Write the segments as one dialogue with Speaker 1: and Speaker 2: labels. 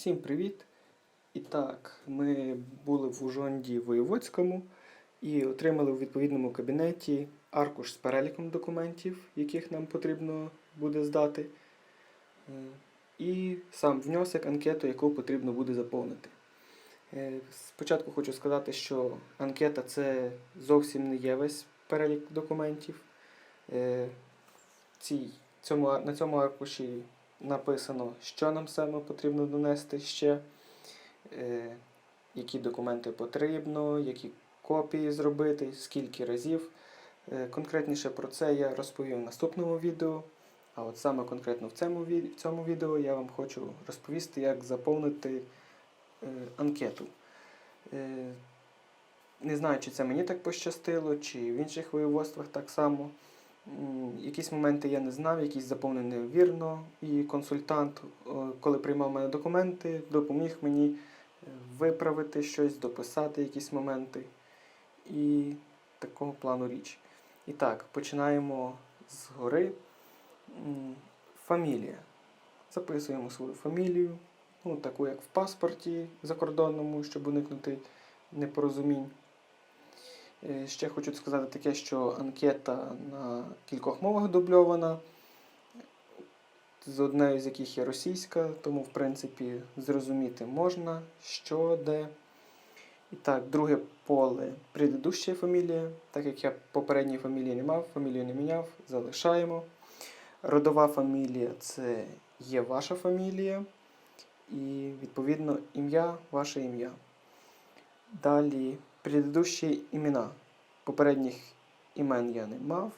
Speaker 1: Всім привіт! І так, ми були в Ужонді Воєводському і отримали у відповідному кабінеті аркуш з переліком документів, яких нам потрібно буде здати, е, і сам внесок, анкету, яку потрібно буде заповнити. Е, Спочатку хочу сказати, що анкета це зовсім не є весь перелік документів. Е, цій, цьому, на цьому аркуші написано, що нам саме потрібно донести ще, е, які документи потрібно, які копії зробити, скільки разів. Е, конкретніше про це я розповім в наступному відео. А от саме конкретно в цьому, в цьому відео я вам хочу розповісти, як заповнити е, анкету. Е, не знаю, чи це мені так пощастило, чи в інших воєводствах так само. Якісь моменти я не знав, якісь заповнені невірно, і консультант, коли приймав мене документи, допоміг мені е, виправити щось, дописати якісь моменти. І такого плану річ. І так, починаємо згори. М, Фамілія. Записуємо свою фамілію, ну, таку як в паспорті закордонному, щоб уникнути непорозумінь. Е, Ще хочу сказати таке, що анкета на кількох мовах дубльована, з однією з яких є російська, тому, в принципі, зрозуміти можна, що де. І так, друге поле предыдуща фамілія. Так як я попередньої фамілії не мав, фамілію не міняв, залишаємо. Родова фамілія це є ваша фамілія. І, відповідно, ім'я, ваше ім'я. Далі предыдущі імена. Попередніх імен я не мав,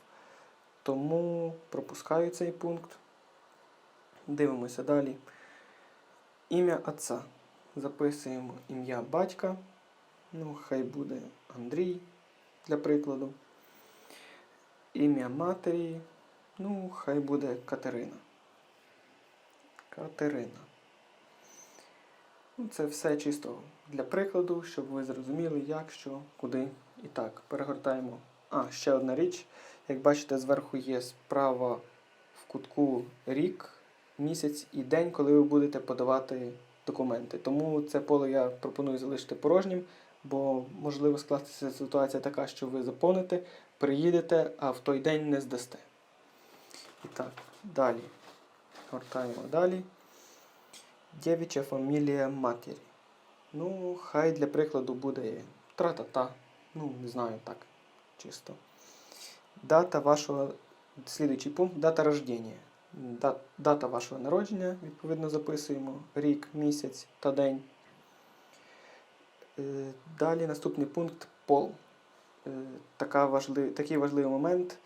Speaker 1: тому пропускаю цей пункт. Дивимося далі. Ім'я отця. Записуємо ім'я батька. Ну, хай буде Андрій, для прикладу. Ім'я матері. Ну, хай буде Катерина. Катерина. Ну, це все чисто для прикладу, щоб ви зрозуміли, як, що, куди. І так, перегортаємо. А, ще одна річ. Як бачите, зверху є справа в кутку рік, місяць і день, коли ви будете подавати документи. Тому це поле я пропоную залишити порожнім, бо можливо скластися ситуація така, що ви заповните, приїдете, а в той день не здасте. І так, далі. Гортаємо далі. Дівча фамілія матері. Ну, хай для прикладу буде тра-та-та. Ну, не знаю так, чисто. Дата вашого. Слідуючий пункт дата рождення. Дата вашого народження, відповідно, записуємо. Рік, місяць та день. Е, Далі наступний пункт пол. Е, Така важлив, такий важливий момент.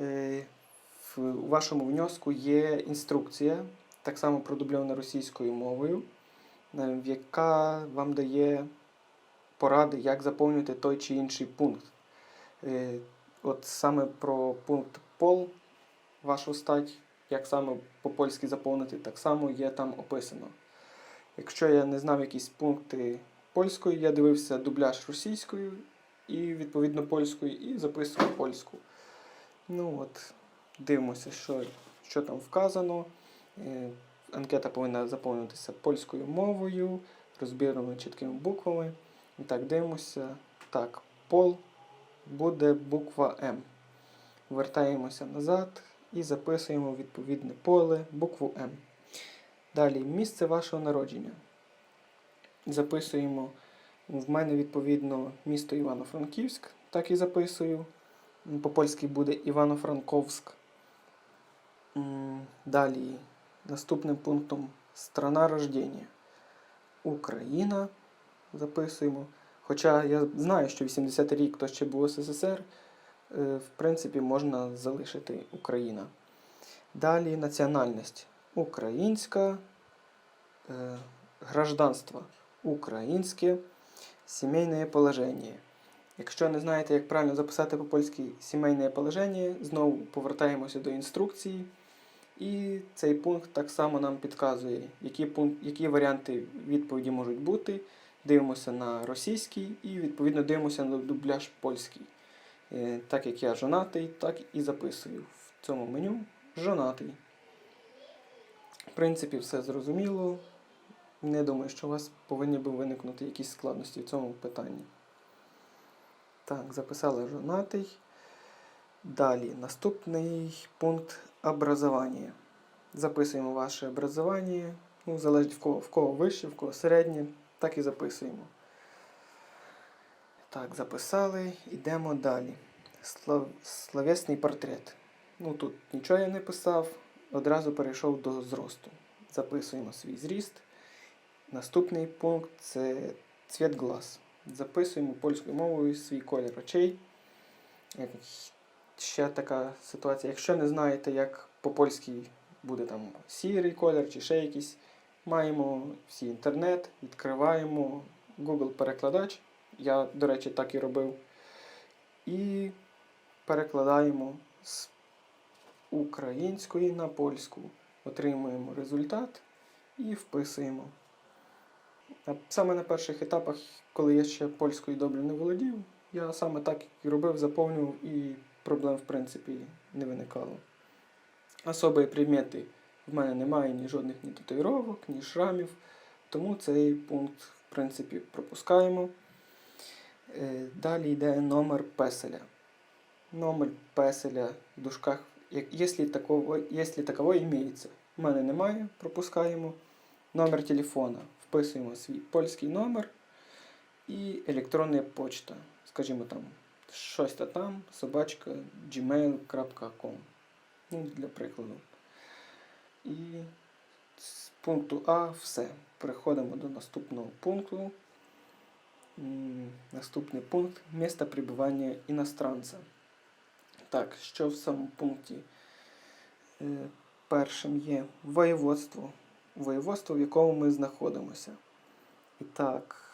Speaker 1: Е, В вашому внеску є інструкція, так само продубльована російською мовою, е, яка вам дає поради, як заповнювати той чи інший пункт. Е, От саме про пункт пол, вашу стать, як саме по-польськи заповнити, так само є там описано. Якщо я не знав якісь пункти польською, я дивився дубляж російською і відповідно польською, і записував польську. Ну от, дивимося, що, що там вказано. Е, Анкета повинна заповнитися польською мовою, розбірними чіткими буквами. І так, дивимося. Так, пол буде буква М. Вертаємося назад і записуємо відповідне поле, букву М. Далі місце вашого народження. Записуємо в мене відповідно місто Івано-Франківськ, так і записую. По-польськи буде Івано-Франковськ. Далі наступним пунктом страна рождення. Україна записуємо. Хоча я знаю, що 80 рік то ще був СССР, е, в принципі, можна залишити Україна. Далі національність українська, е, гражданство українське, сімейне положення. Якщо не знаєте, як правильно записати по-польськи сімейне положення, знову повертаємося до інструкції. І цей пункт так само нам підказує, які, пункт, які варіанти відповіді можуть бути. Дивимося на російський і відповідно дивимося на дубляж польський. Е, Так як я жонатий, так і записую в цьому меню жонатий. В принципі, все зрозуміло. Не думаю, що у вас повинні би виникнути якісь складності в цьому питанні. Так, записали жонатий. Далі, наступний пункт образування. Записуємо ваше образування. Ну, залежить в кого, в кого вище, в кого середнє, так і записуємо. Так, записали, йдемо далі. Слав... Словесний портрет. Ну тут нічого я не писав, одразу перейшов до зросту. Записуємо свій зріст. Наступний пункт це цвіт глаз. Записуємо польською мовою свій колір очей. Ще така ситуація. Якщо не знаєте, як по-польськи буде там сірий колір чи ще якийсь, маємо всі інтернет, відкриваємо Google перекладач. Я, до речі, так і робив. І перекладаємо з української на польську. Отримуємо результат і вписуємо. Саме на перших етапах, коли я ще польською добре не володів, я саме так і робив, заповнював і проблем в принципі не виникало. Особої предмети в мене немає ні жодних ні татуїровок, ні шрамів, тому цей пункт, в принципі, пропускаємо. Е, Далі йде номер песеля. Номер песеля в дужках, якщо такого, якщо таково імеється. В мене немає, пропускаємо. Номер телефона. Вписуємо свій польський номер і електронна почта. Скажімо там, щось та там, собачка gmail.com. Ну, для прикладу. І з пункту А все. Переходимо до наступного пункту. Наступний пункт місто пребування іностранця. Так, що в самому пункті? Е, Першим є воєводство. Воєводство, в якому ми знаходимося. І так,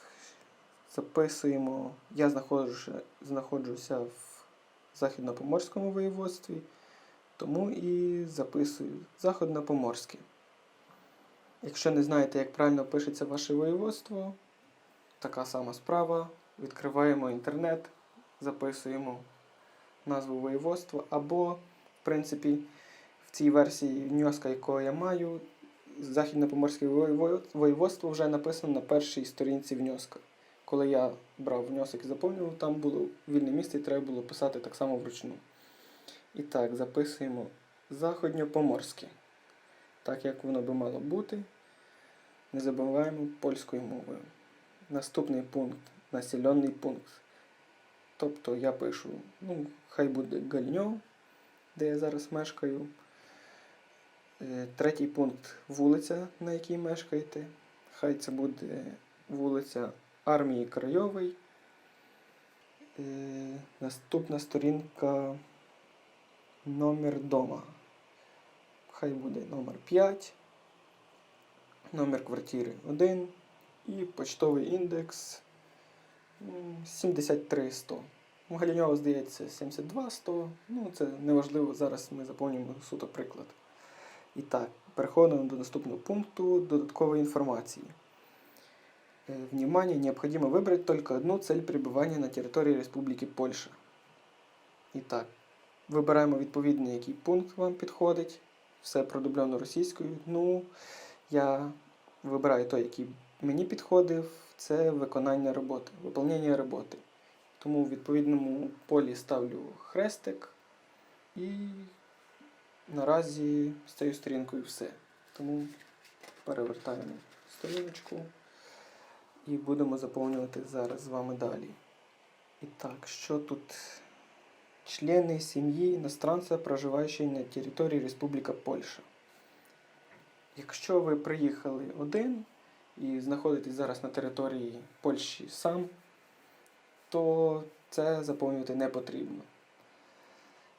Speaker 1: записуємо. Я знаходжуся, знаходжуся в Західно-Поморському воєводстві, тому і записую Західно-Поморське. Якщо не знаєте, як правильно пишеться ваше воєводство, така сама справа. Відкриваємо інтернет, записуємо назву воєводства, або, в принципі, в цій версії внеска, яку я маю, Західно-Поморське воєводство вже написано на першій сторінці внеска. Коли я брав внесок і заповнював, там було вільне місце і треба було писати так само вручну. І так, записуємо Західно-Поморське. Так як воно би мало бути. Не забуваємо польською мовою. Наступний пункт населений пункт. Тобто я пишу, ну, хай буде Гальньо, де я зараз мешкаю. Е, Третій пункт вулиця, на якій мешкаєте. Хай це буде вулиця Армії Крайової. Е, Наступна сторінка номер дома. Хай буде номер 5, номер квартири 1 і почтовий індекс м, 73100. У Галіньова, здається, 72100. Ну, це неважливо, зараз ми заповнюємо суто приклад. І так, переходимо до наступного пункту додаткової інформації. Э, Внимание, необходимо выбрать только одну цель пребывания на території Республіки Польща. І так, вибираємо відповідний, який пункт вам підходить. Все продубльовано російською. Ну, я вибираю той, який мені підходив. Це виконання роботи, виповнення роботи. Тому в відповідному полі ставлю хрестик і наразі з цією сторінкою все. Тому перевертаємо сторіночку і будемо заповнювати зараз з вами далі. І так, що тут? Члени сім'ї іностранця, проживаючої на території Республіка Польща. Якщо ви приїхали один і знаходитесь зараз на території Польщі сам, то це заповнювати не потрібно.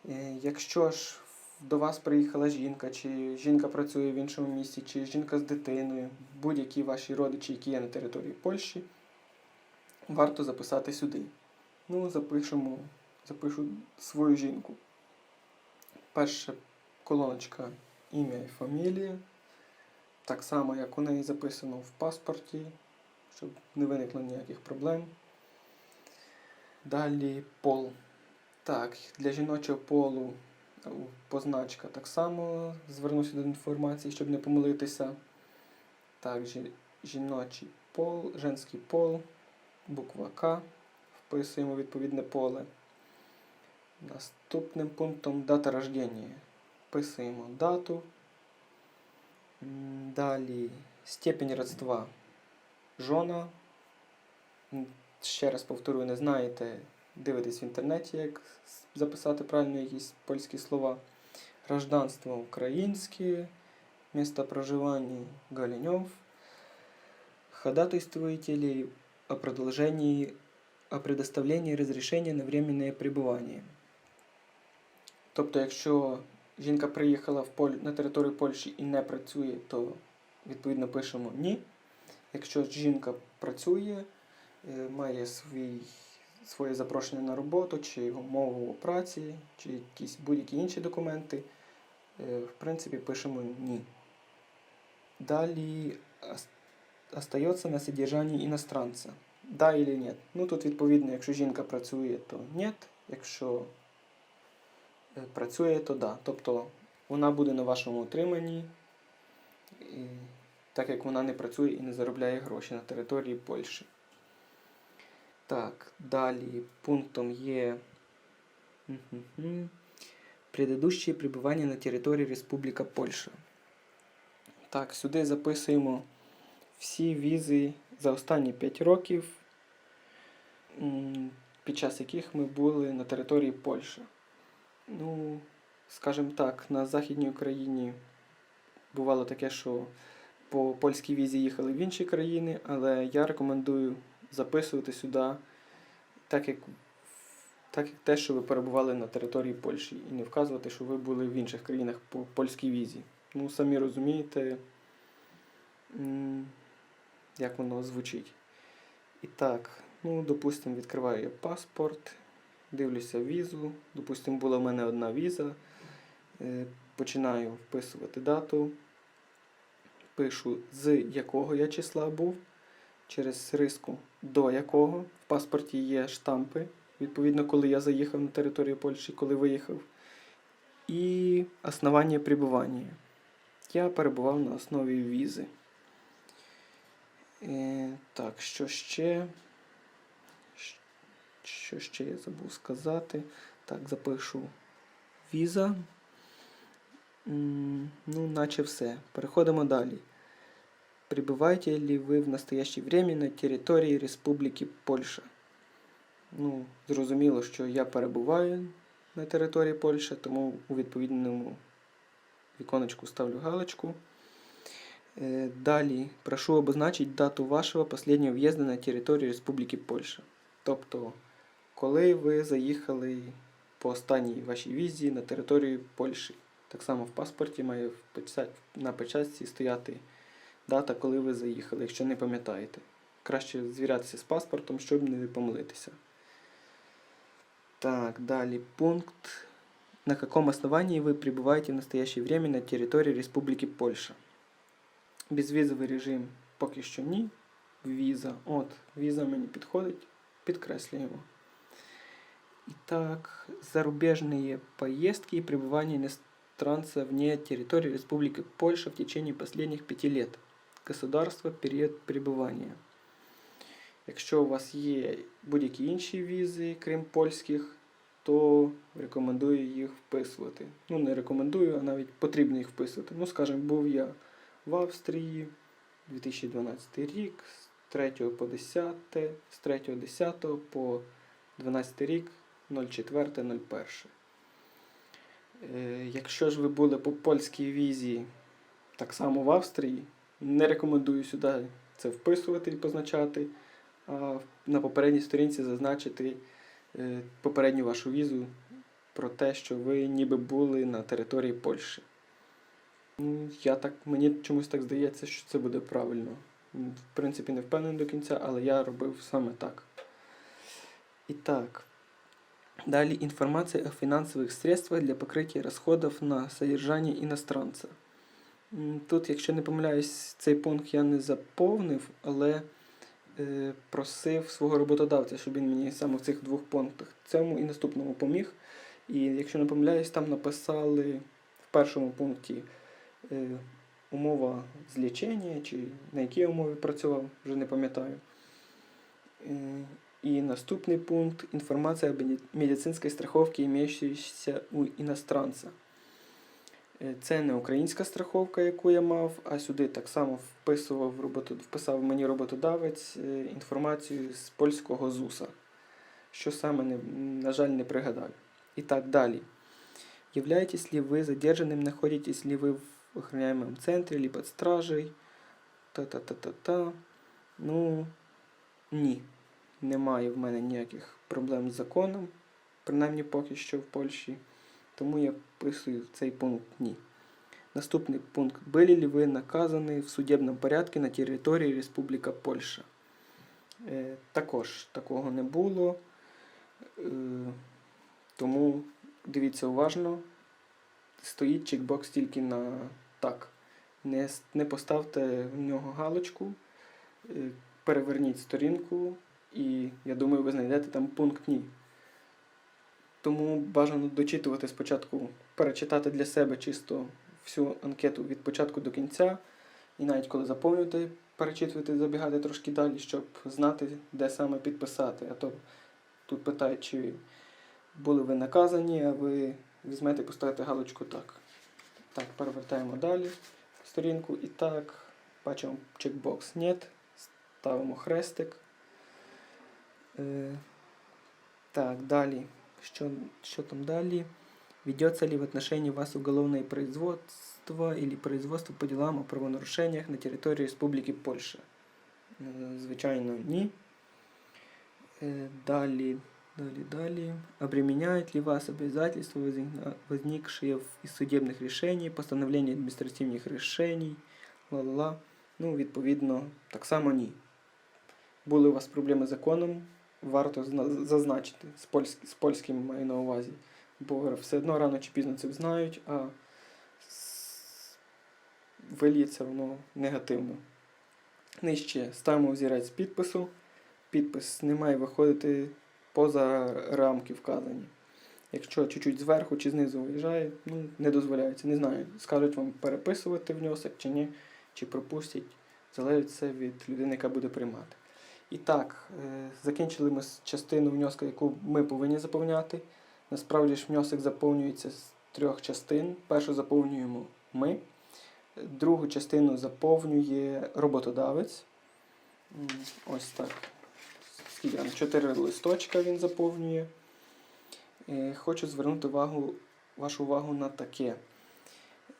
Speaker 1: Е, Якщо ж до вас приїхала жінка, чи жінка працює в іншому місті, чи жінка з дитиною, будь-які ваші родичі, які є на території Польщі, варто записати сюди. Ну, запишемо, запишу свою жінку. Перша колоночка ім'я і фамілія. Так само, як у неї записано в паспорті, щоб не виникло ніяких проблем. Далі пол. Так, для жіночого полу позначка так само звернуся до інформації, щоб не помилитися. Так, жі- жіночий пол, женський пол, буква К, вписуємо відповідне поле. Наступним пунктом дата рождення. Вписуємо дату. Далі степень родства. Жона. Ще раз повторюю, не знаєте, дивитесь в інтернеті, як записати правильно якісь польські слова. Гражданство українське, место проживания Галинев. Ходатайствуете ли о продолжении, о предоставлении разрешения на временное пребывание? Тобто, якщо жінка приїхала в Поль... на територію Польщі і не працює, то відповідно пишемо ні. Якщо жінка працює, е, має свій, своє запрошення на роботу, чи умову праці, чи якісь будь-які інші документи, е, в принципі, пишемо ні. Далі остається на содержанні іностранця. Да или нет. Ну тут відповідно, якщо жінка працює, то нет. Якщо е, працює, то да. Тобто вона буде на вашому утриманні, так як вона не працює і не заробляє гроші на території Польщі. Так, далі пунктом є предыдущее пребування на території Республіка Польща. Так, сюди записуємо всі візи за останні 5 років, під час яких ми були на території Польщі. Ну, скажімо так, на Західній Україні бувало таке, що по польській візі їхали в інші країни, але я рекомендую записувати сюди так, як, так як те, що ви перебували на території Польщі, і не вказувати, що ви були в інших країнах по польській візі. Ну, самі розумієте, як воно звучить. І так, ну, допустимо, відкриваю я паспорт, дивлюся візу. Допустимо, була в мене одна віза. Е, Починаю вписувати дату. Пишу, з якого я числа був, через риску до якого. В паспорті є штампи, відповідно, коли я заїхав на територію Польщі, коли виїхав. І основання пребування. Я перебував на основі візи. Е, так, що ще? Що ще я забув сказати? Так, запишу віза. Ну, наче все. Переходимо далі. Прибуваєте ли ви в настоящее время на території Республіки Польща? Ну, зрозуміло, що я перебуваю на території Польщі, тому у відповідному віконечку ставлю галочку. Е, Далі прошу обозначити дату вашого останнього в'їзду на територію Республіки Польща. Тобто, коли ви заїхали по останній вашій візі на територію Польщі. Так само в паспорті має на печатці стояти дата, коли ви заїхали, якщо не пам'ятаєте. Краще звірятися з паспортом, щоб не помилитися. Так, далі пункт. На каком основании вы пребываете в настоящее время на території Республіки Польща? Безвізовий режим поки що ні. Віза. От, віза мені підходить. Підкреслюємо. Итак, зарубежные поездки и пребывание иностранца вне территории Республики Польша в течение последних пяти лет. Государство, період перебування. Якщо у вас є будь-які інші візи, крім польських, то рекомендую їх вписувати. Ну, не рекомендую, а навіть потрібно їх вписувати. Ну, скажімо, був я в Австрії 2012 рік, з 3 по 10, з 3 10 по 12 рік 04.01. Е, Якщо ж ви були по польській візі так само в Австрії, не рекомендую сюди це вписувати і позначати, а на попередній сторінці зазначити е, попередню вашу візу про те, що ви ніби були на території Польщі. Ну, Я так, мені чомусь так здається, що це буде правильно. В принципі, не впевнений до кінця, але я робив саме так. І так. Далі інформація о фінансових средствах для покриття розходів на содержання іностранця. Тут, якщо не помиляюсь, цей пункт я не заповнив, але е, просив свого роботодавця, щоб він мені саме в цих двох пунктах цьому і наступному поміг. І якщо не помиляюсь, там написали в першому пункті е, умова злічення, чи на якій умові працював, вже не пам'ятаю. Е, І наступний пункт інформація об медицинській страховці, імеющейся у іностранця. Е, Це не українська страховка, яку я мав, а сюди так само вписував роботу, вписав мені роботодавець е, інформацію з польського ЗУСа. Що саме, не, на жаль, не пригадаю. І так далі. Являетесь ли вы задержанным, находитесь ли вы в охраняемом центре, или под стражей? Та-та-та-та-та. Ну, ні. Немає в мене ніяких проблем з законом, принаймні поки що в Польщі. Тому я вписую цей пункт ні. Наступний пункт. Были ли вы наказаны в судебном порядке на території Республіка Польща? Е, також такого не було. Е, тому дивіться уважно. Стоїть чекбокс тільки на так. Не, с- не поставте в нього галочку, е, переверніть сторінку, і я думаю, ви знайдете там пункт ні. Тому бажано дочитувати спочатку, перечитати для себе чисто всю анкету від початку до кінця. І навіть коли заповнюєте, перечитувати, забігати трошки далі, щоб знати, де саме підписати. А то тут питають, чи були ви наказані, а ви візьмете, і поставите галочку так. Так, перевертаємо далі сторінку. І так, бачимо чекбокс «Нет», ставимо хрестик. Е, так, далі. Що, що там далі? Ведется ли в отношении вас уголовное производство или производство по делам о правонарушениях на території Республіки Польща? Е, Звичайно, ні. Е, Далі, далі, далі. Обременяют ли вас обязательства, возникна- возникшие в- из судебных решений, постановления административных решений, ла-ла-ла. Ну, відповідно, так само ні. Були у вас проблеми з законом, варто зазначити з, польськ, з польським маю на увазі. Бо все одно рано чи пізно це знають, а с- воно негативно. Нижче ставимо взірець підпису. Підпис не має виходити поза рамки вказані. Якщо чуть-чуть зверху чи знизу виїжджає, ну, не дозволяється. Не знаю, скажуть вам переписувати внесок чи ні, чи пропустять. Залежить це від людини, яка буде приймати. І так, е, закінчили ми частину внеску, яку ми повинні заповняти. Насправді ж внесок заповнюється з трьох частин. Першу заповнюємо ми, другу частину заповнює роботодавець. Ось так. Чотири листочка він заповнює. Е, Хочу звернути увагу, вашу увагу на таке.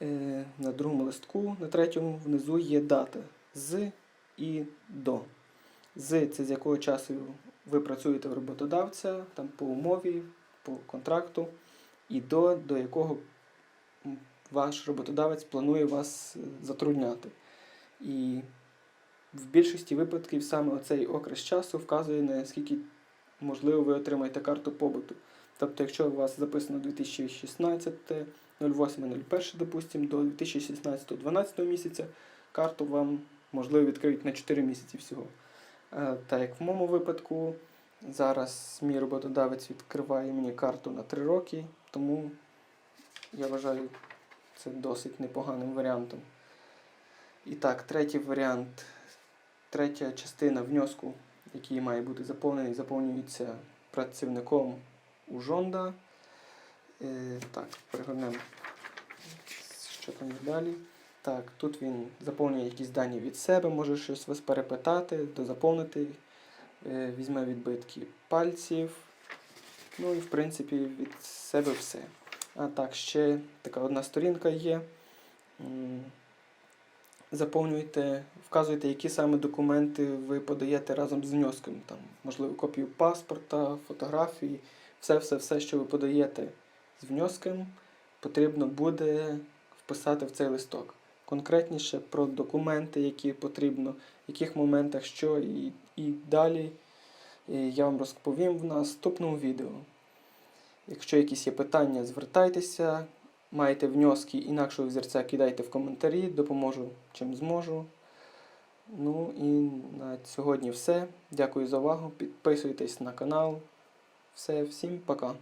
Speaker 1: Е, На другому листку, на третьому внизу є дата з і до. З це з якого часу ви працюєте в роботодавця, там по умові, по контракту, і до, до якого ваш роботодавець планує вас е, затрудняти. І в більшості випадків саме оцей окрес часу вказує, наскільки можливо ви отримаєте карту побуту. Тобто, якщо у вас записано 2016, 08.01, допустимо, до 2016 12 місяця, карту вам можливо відкриють на 4 місяці всього. Е, Так як в моєму випадку, зараз мій роботодавець відкриває мені карту на 3 роки, тому я вважаю це досить непоганим варіантом. І так, третій варіант, третя частина внеску, який має бути заповнений, заповнюється працівником ужонда. Е, так, перегорнемо, що там далі. Так, тут він заповнює якісь дані від себе, може щось вас перепитати, дозаповнити, е, візьме відбитки пальців. Ну і в принципі від себе все. А так, ще така одна сторінка є. Заповнюйте, вказуйте, які саме документи ви подаєте разом з внеском. Там, можливо, копію паспорта, фотографії, все-все-все, що ви подаєте з внеском, потрібно буде вписати в цей листок. Конкретніше про документи, які потрібно, в яких моментах що і, і далі е, я вам розповім в наступному відео. Якщо якісь є питання, звертайтеся. Маєте внески інакшого взірця, кидайте в коментарі, допоможу чим зможу. Ну і на сьогодні все. Дякую за увагу. Підписуйтесь на канал. Все, всім пока.